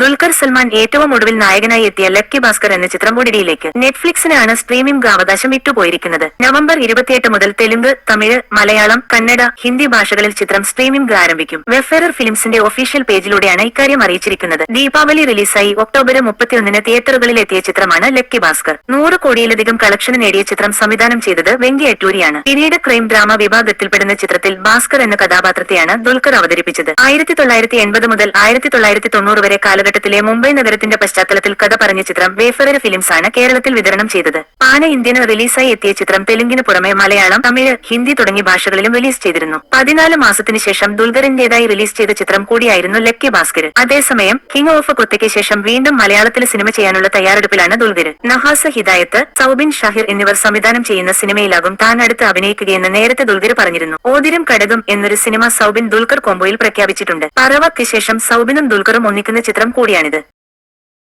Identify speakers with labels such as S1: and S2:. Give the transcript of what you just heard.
S1: ദുൽഖർ സൽമാൻ ഏറ്റവും ഒടുവിൽ നായകനായി എത്തിയ ലക്കി ഭാസ്കർ എന്ന ചിത്രം ഒടിടിയിലേക്ക് നെറ്റ്ഫ്ലിക്സിനാണ് സ്ട്രീമിംഗ് അവകാശം വിട്ടുപോയിരിക്കുന്നത്. നവംബർ ഇരുപത്തിയെട്ട് മുതൽ തെലുങ്ക് തമിഴ് മലയാളം കന്നഡ ഹിന്ദി ഭാഷകളിൽ ചിത്രം സ്ട്രീമിംഗ് ആരംഭിക്കും. വെഫെറർ ഫിലിംസിന്റെ ഒഫീഷ്യൽ പേജിലൂടെയാണ് ഇക്കാര്യം അറിയിച്ചിരിക്കുന്നത്. ദീപാവലി റിലീസായി ഒക്ടോബർ മുപ്പത്തിയൊന്നിന് തിയേറ്ററുകളിൽ എത്തിയ ചിത്രമാണ് ലക്കി ഭാസ്കർ. നൂറ് കോടിയിലധികം കളക്ഷൻ നേടിയ ചിത്രം സംവിധാനം ചെയ്തത് വെങ്കി അറ്റൂരിയാണ് പിന്നീട് ക്രൈം ഡ്രാമ വിഭാഗത്തിൽപ്പെടുന്ന ചിത്രത്തിൽ ഭാസ്കർ എന്ന കഥാപാത്രത്തെയാണ് ദുൽഖർ അവതരിപ്പിച്ചത്. ആയിരത്തി തൊള്ളായിരത്തി എൺപത് മുതൽ ആയിരത്തി തൊള്ളായിരത്തി തൊണ്ണൂറ് വരെ കാലഘട്ടത്തിലെ മുംബൈ നഗരത്തിന്റെ പശ്ചാത്തലത്തിൽ കഥ പറഞ്ഞ ചിത്രം വേഫറർ ഫിലിംസ് ആണ് കേരളത്തിൽ വിതരണം ചെയ്തത്. പാന ഇന്ത്യന് റിലീസായി എത്തിയ ചിത്രം തെലുങ്കിന് പുറമെ മലയാളം തമിഴ് ഹിന്ദി തുടങ്ങിയ ഭാഷകളിലും റിലീസ് ചെയ്തിരുന്നു. പതിനാല് മാസത്തിന് ശേഷം ദുൽഖറിന്റേതായി റിലീസ് ചെയ്ത ചിത്രം കൂടിയായിരുന്നു ലക്കി ഭാസ്കർ. അതേസമയം കിങ് ഓഫ് കൊത്തയ്ക്ക് ശേഷം വീണ്ടും മലയാളത്തിൽ സിനിമ ചെയ്യാനുള്ള തയ്യാറെടുപ്പിലാണ് ദുൽഖർ. നഹാസ ഹിദായത്ത് സൗബിൻ ഷാഹിർ എന്നിവർ സംവിധാനം ചെയ്യുന്ന സിനിമയിലാകും താൻ അടുത്ത് അഭിനയിക്കുകയെന്ന് നേരത്തെ ദുൽഖർ പറഞ്ഞിരുന്നു. ഓതിരം കടകം എന്നൊരു സിനിമ സൗബിൻ ദുൽഖർ കോംബോയിൽ പ്രഖ്യാപിച്ചിട്ടുണ്ട്. പറവയ്ക്ക് ശേഷം സൗബിനും ദുൽഖറും ഒന്നിക്കുന്ന ചിത്രം കൂടിയാണിത്.